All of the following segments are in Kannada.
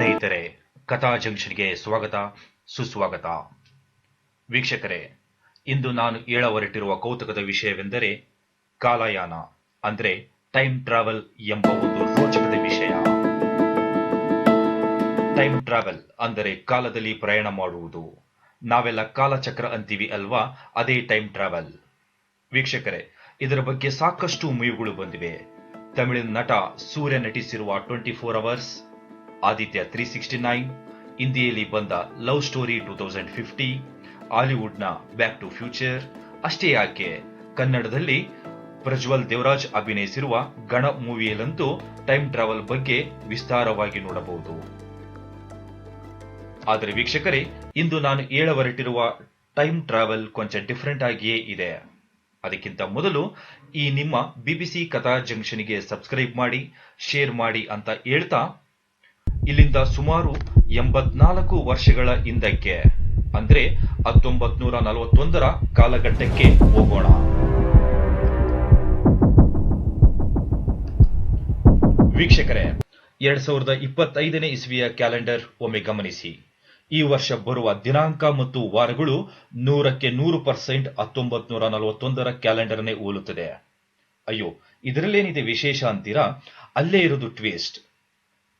ಸ್ನೇಹಿತರೆ, ಕಥಾ ಜಂಕ್ಷನ್ಗೆ ಸ್ವಾಗತ, ಸುಸ್ವಾಗತ. ವೀಕ್ಷಕರೇ, ಇಂದು ನಾನು ಏಳ ಹೊರಟಿರುವ ಕೌತುಕದ ವಿಷಯವೆಂದರೆ ಕಾಲಯಾನ, ಅಂದ್ರೆ ಟೈಮ್ ಟ್ರಾವೆಲ್ ಎಂಬ ಒಂದು ರೋಚಕದ ವಿಷಯ. ಟೈಮ್ ಟ್ರಾವೆಲ್ ಅಂದರೆ ಕಾಲದಲ್ಲಿ ಪ್ರಯಾಣ ಮಾಡುವುದು. ನಾವೆಲ್ಲ ಕಾಲಚಕ್ರ ಅಂತೀವಿ ಅಲ್ವಾ? ಅದೇ ಟೈಮ್ ಟ್ರಾವೆಲ್. ವೀಕ್ಷಕರೇ, ಇದರ ಬಗ್ಗೆ ಸಾಕಷ್ಟು ಮೂವಿಗಳು ಬಂದಿವೆ. ತಮಿಳಿನ ನಟ ಸೂರ್ಯ ನಟಿಸಿರುವ twenty four hours Aditya three sixty nine ಹಿಂದಿಯಲ್ಲಿ ಬಂದ love story two thousand fifty ಹಾಲಿವುಡ್ನ back to future ಅಷ್ಟೇ ಯಾಕೆ ಕನ್ನಡದಲ್ಲಿ ಪ್ರಜ್ವಲ್ ದೇವರಾಜ್ ಅಭಿನಯಿಸಿರುವ ಗಣ ಮೂವಿಯಲ್ಲಂತೂ ಟೈಮ್ ಟ್ರಾವೆಲ್ ಬಗ್ಗೆ ವಿಸ್ತಾರವಾಗಿ ನೋಡಬಹುದು. ಆದರೆ ವೀಕ್ಷಕರೇ, ಇಂದು ನಾನು ಏಳ ಟೈಮ್ ಟ್ರಾವೆಲ್ ಕೊಂಚ ಡಿಫರೆಂಟ್ ಆಗಿಯೇ ಇದೆ. ಅದಕ್ಕಿಂತ ಮೊದಲು ಈ ನಿಮ್ಮ ಬಿಬಿಸಿ ಕಥಾ ಜಂಕ್ಷನ್ಗೆ ಸಬ್ಸ್ಕ್ರೈಬ್ ಮಾಡಿ ಶೇರ್ ಮಾಡಿ ಅಂತ ಹೇಳ್ತಾ ಇಲ್ಲಿಂದ ಸುಮಾರು ಎಂಬತ್ನಾಲ್ಕು ವರ್ಷಗಳ ಹಿಂದಕ್ಕೆ, ಅಂದ್ರೆ ಹತ್ತೊಂಬತ್ ನೂರ ನಲವತ್ತೊಂದರ ಕಾಲಘಟ್ಟಕ್ಕೆ ಹೋಗೋಣ. ವೀಕ್ಷಕರೇ, ಎರಡ್ ಸಾವಿರದ ಇಪ್ಪತ್ತೈದನೇ ಇಸ್ವಿಯ ಕ್ಯಾಲೆಂಡರ್ ಒಮ್ಮೆ ಗಮನಿಸಿ. ಈ ವರ್ಷ ಬರುವ ದಿನಾಂಕ ಮತ್ತು ವಾರಗಳು ನೂರಕ್ಕೆ ನೂರು ಪರ್ಸೆಂಟ್ ಹತ್ತೊಂಬತ್ ನೂರ ನಲವತ್ತೊಂದರ ಕ್ಯಾಲೆಂಡರ್ನೇ ಹೋಲುತ್ತದೆ. ಅಯ್ಯೋ, ಇದರಲ್ಲೇನಿದೆ ವಿಶೇಷ ಅಂತೀರಾ? ಅಲ್ಲೇ ಇರೋದು ಟ್ವಿಸ್ಟ್.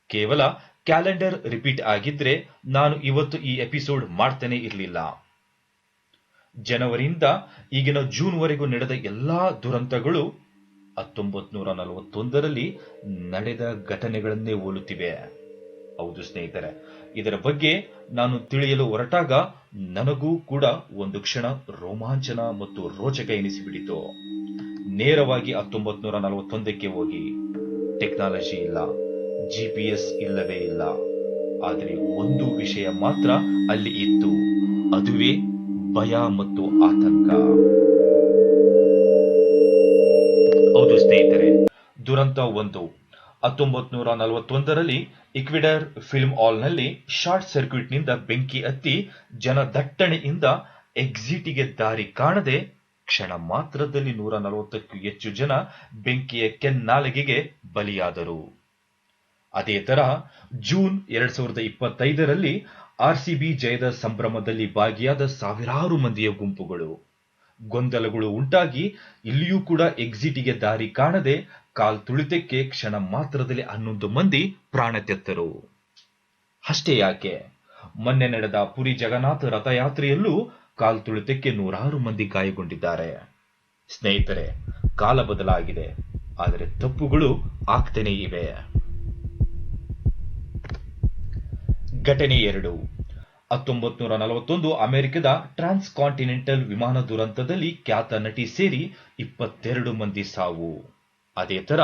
ಕೇವಲ ಕ್ಯಾಲೆಂಡರ್ ರಿಪೀಟ್ ಆಗಿದ್ರೆ ನಾನು ಇವತ್ತು ಈ ಎಪಿಸೋಡ್ ಮಾಡ್ತೇನೆ ಇರಲಿಲ್ಲ. ಜನವರಿಯಿಂದ ಈಗಿನ ಜೂನ್ ವರೆಗೂ ನಡೆದ ಎಲ್ಲಾ ದುರಂತಗಳು ಹತ್ತೊಂಬತ್ ನೂರ ನಲವತ್ತೊಂದರಲ್ಲಿ ನಡೆದ ಘಟನೆಗಳನ್ನೇ ಹೋಲುತ್ತಿವೆ. ಹೌದು ಸ್ನೇಹಿತರೆ, ಇದರ ಬಗ್ಗೆ ನಾನು ತಿಳಿಯಲು ಹೊರಟಾಗ ನನಗೂ ಕೂಡ ಒಂದು ಕ್ಷಣ ರೋಮಾಂಚನ ಮತ್ತು ರೋಚಕ ಎನಿಸಿಬಿಡಿತು. ನೇರವಾಗಿ ಹತ್ತೊಂಬತ್ ನೂರ ನಲವತ್ತೊಂದಕ್ಕೆ ಹೋಗಿ. ಟೆಕ್ನಾಲಜಿ ಇಲ್ಲ. ಜಿಪಿಎಸ್ ಇಲ್ಲವೇ ಇಲ್ಲ. ಆದರೆ ಒಂದು ವಿಷಯ ಮಾತ್ರ ಅಲ್ಲಿ ಇತ್ತು. ಅದುವೇ ಭಯ ಮತ್ತು ಆತಂಕ. ಹೌದು ಸ್ನೇಹಿತರೆ, ದುರಂತ ಒಂದು. ಹತ್ತೊಂಬತ್ ನೂರ ನಲವತ್ತೊಂದರಲ್ಲಿ ಇಕ್ವಿಡರ್ ಫಿಲ್ಮ್ ಹಾಲ್ನಲ್ಲಿ ಶಾರ್ಟ್ ಸರ್ಕ್ಯೂಟ್ನಿಂದ ಬೆಂಕಿ ಹತ್ತಿ ಜನ ದಟ್ಟಣೆಯಿಂದ ಎಕ್ಸಿಟಿಗೆ ದಾರಿ ಕಾಣದೆ ಕ್ಷಣ ಮಾತ್ರದಲ್ಲಿ ನೂರ ನಲವತ್ತಕ್ಕೂ ಹೆಚ್ಚು ಜನ ಬೆಂಕಿಯ ಕೆನ್ನಾಲಿಗೆಗೆ ಬಲಿಯಾದರು. ಅದೇ ತರಹ ಜೂನ್ ಎರಡ್ ಸಾವಿರದ ಇಪ್ಪತ್ತೈದರಲ್ಲಿ ಆರ್ಸಿಬಿ ಜಯದ ಸಂಭ್ರಮದಲ್ಲಿ ಭಾಗಿಯಾದ ಸಾವಿರಾರು ಮಂದಿಯ ಗುಂಪುಗಳು. ಗೊಂದಲಗಳು ಉಂಟಾಗಿ ಇಲ್ಲಿಯೂ ಕೂಡ ಎಕ್ಸಿಟಿಗೆ ದಾರಿ ಕಾಣದೆ ಕಾಲ್ ತುಳಿತಕ್ಕೆ ಕ್ಷಣ ಮಾತ್ರದಲ್ಲಿ ಹನ್ನೊಂದು ಮಂದಿ ಪ್ರಾಣತೆತ್ತರು ಅಷ್ಟೇ ಯಾಕೆ? ಮೊನ್ನೆ ನಡೆದ ಪುರಿ ಜಗನ್ನಾಥ ರಥಯಾತ್ರೆಯಲ್ಲೂ ಕಾಲ್ ತುಳಿತಕ್ಕೆ ನೂರಾರು ಮಂದಿ ಗಾಯಗೊಂಡಿದ್ದಾರೆ. ಸ್ನೇಹಿತರೆ, ಕಾಲ ಬದಲಾಗಿದೆ. ಆದರೆ ತಪ್ಪುಗಳು ಆಗ್ತಾನೇ ಇವೆ. ಘಟನೆ ಎರಡು. ಹತ್ತೊಂಬತ್ ನೂರ ನಲವತ್ತೊಂದು ಅಮೆರಿಕದ ಟ್ರಾನ್ಸ್ ಕಾಂಟಿನೆಂಟಲ್ ವಿಮಾನ ದುರಂತದಲ್ಲಿ ಖ್ಯಾತ ನಟಿ ಸೇರಿ ಇಪ್ಪತ್ತೆರಡು ಮಂದಿ ಸಾವು. ಅದೇ ತರ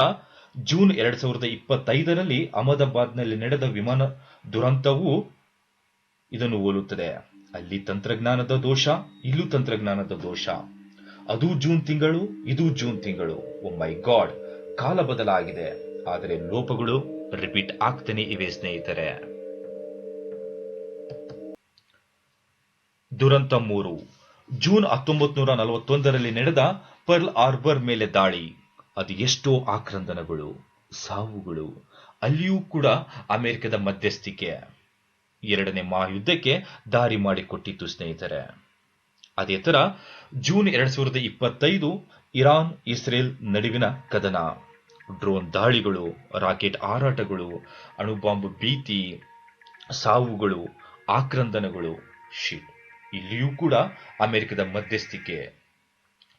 ಜೂನ್ ಎರಡ್ ಸಾವಿರದ ಇಪ್ಪತ್ತೈದರಲ್ಲಿ ಅಹಮದಾಬಾದ್ನಲ್ಲಿ ನಡೆದ ವಿಮಾನ ದುರಂತವು ಇದನ್ನು ಹೋಲುತ್ತದೆ. ಅಲ್ಲಿ ತಂತ್ರಜ್ಞಾನದ ದೋಷ, ಇಲ್ಲೂ ತಂತ್ರಜ್ಞಾನದ ದೋಷ. ಅದು ಜೂನ್ ತಿಂಗಳು, ಇದು ಜೂನ್ ತಿಂಗಳು. ಓ ಮೈ ಗಾಡ್, ಕಾಲ ಬದಲಾಗಿದೆ. ಆದರೆ ಲೋಪಗಳು ರಿಪೀಟ್ ಆಗ್ತಾನೆ ಇವೆ ಸ್ನೇಹಿತರೆ. ದುರಂತ ಮೂರು. ಜೂನ್ ಹತ್ತೊಂಬತ್ ನೂರ ನಲವತ್ತೊಂದರಲ್ಲಿ ನಡೆದ ಪರ್ಲ್ ಆರ್ಬರ್ ಮೇಲೆ ದಾಳಿ. ಅದು ಎಷ್ಟೋ ಆಕ್ರಂದನಗಳು, ಸಾವುಗಳು. ಅಲ್ಲಿಯೂ ಕೂಡ ಅಮೆರಿಕದ ಮಧ್ಯಸ್ಥಿಕೆ. ಎರಡನೇ ಮಹಾಯುದ್ಧಕ್ಕೆ ದಾರಿ ಮಾಡಿಕೊಟ್ಟಿತ್ತು ಸ್ನೇಹಿತರೆ. ಅದೇ ತರ ಜೂನ್ ಎರಡ್ ಸಾವಿರದ ಇಪ್ಪತ್ತೈದು ಇರಾನ್, ಇಸ್ರೇಲ್ ನಡುವಿನ ಕದನ. ಡ್ರೋನ್ ದಾಳಿಗಳು, ರಾಕೆಟ್ ಹಾರಾಟಗಳು ಅಣುಬಾಂಬ್ ಭೀತಿ, ಸಾವುಗಳು, ಆಕ್ರಂದನಗಳು. ಶಿಟ್. ಇಲ್ಲಿಯೂ ಕೂಡ ಅಮೆರಿಕದ ಮಧ್ಯಸ್ಥಿಕೆ.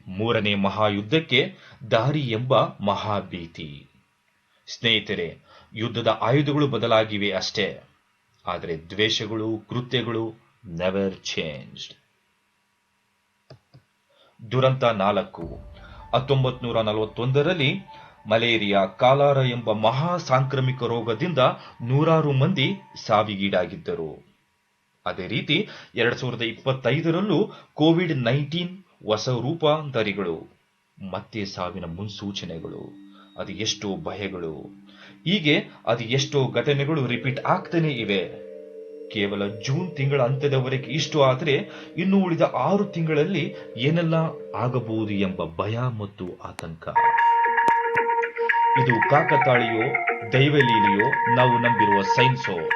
ಮೂರನೇ ಮಹಾಯುದ್ಧಕ್ಕೆ ದಾರಿ ಎಂಬ ಮಹಾಭೀತಿ. ಸ್ನೇಹಿತರೆ, ಯುದ್ಧದ ಆಯುಧಗಳು ಬದಲಾಗಿವೆ ಅಷ್ಟೇ. ಆದರೆ ದ್ವೇಷಗಳು, ಕೃತ್ಯಗಳು ನೆವರ್ ಚೇಂಜ್ಡ್ ದುರಂತ ನಾಲ್ಕು. ಹತ್ತೊಂಬತ್ ನೂರ ನಲವತ್ತೊಂದರಲ್ಲಿ ಮಲೇರಿಯಾ ಕಾಲಾರ ಎಂಬ ಮಹಾ ಸಾಂಕ್ರಾಮಿಕ ರೋಗದಿಂದ ನೂರಾರು ಮಂದಿ ಸಾವಿಗೀಡಾಗಿದ್ದರು. ಅದೇ ರೀತಿ ಎರಡ್ ಸಾವಿರದ ಇಪ್ಪತ್ತೈದರಲ್ಲೂ ಕೋವಿಡ್ ನೈನ್ಟೀನ್ ಹೊಸ ರೂಪಾಂತರಿಗಳು, ಮತ್ತೆ ಸಾವಿನ ಮುನ್ಸೂಚನೆಗಳು. ಅದು ಎಷ್ಟೋ ಭಯಗಳು. ಹೀಗೆ ಅದು ಎಷ್ಟೋ ಘಟನೆಗಳು ರಿಪೀಟ್ ಆಗ್ತಾನೆ ಇವೆ. ಕೇವಲ ಜೂನ್ ತಿಂಗಳ ಅಂತ್ಯದವರೆಗೆ ಇಷ್ಟು ಆದರೆ ಇನ್ನು ಉಳಿದ ಆರು ತಿಂಗಳಲ್ಲಿ ಏನೆಲ್ಲ ಆಗಬಹುದು ಎಂಬ ಭಯ ಮತ್ತು ಆತಂಕ. ಇದು ಕಾಕತಾಳಿಯೋ, ದೈವಲೀಲಿಯೋ ನಾವು ನಂಬಿರುವ ಸೈನ್ಸೋ.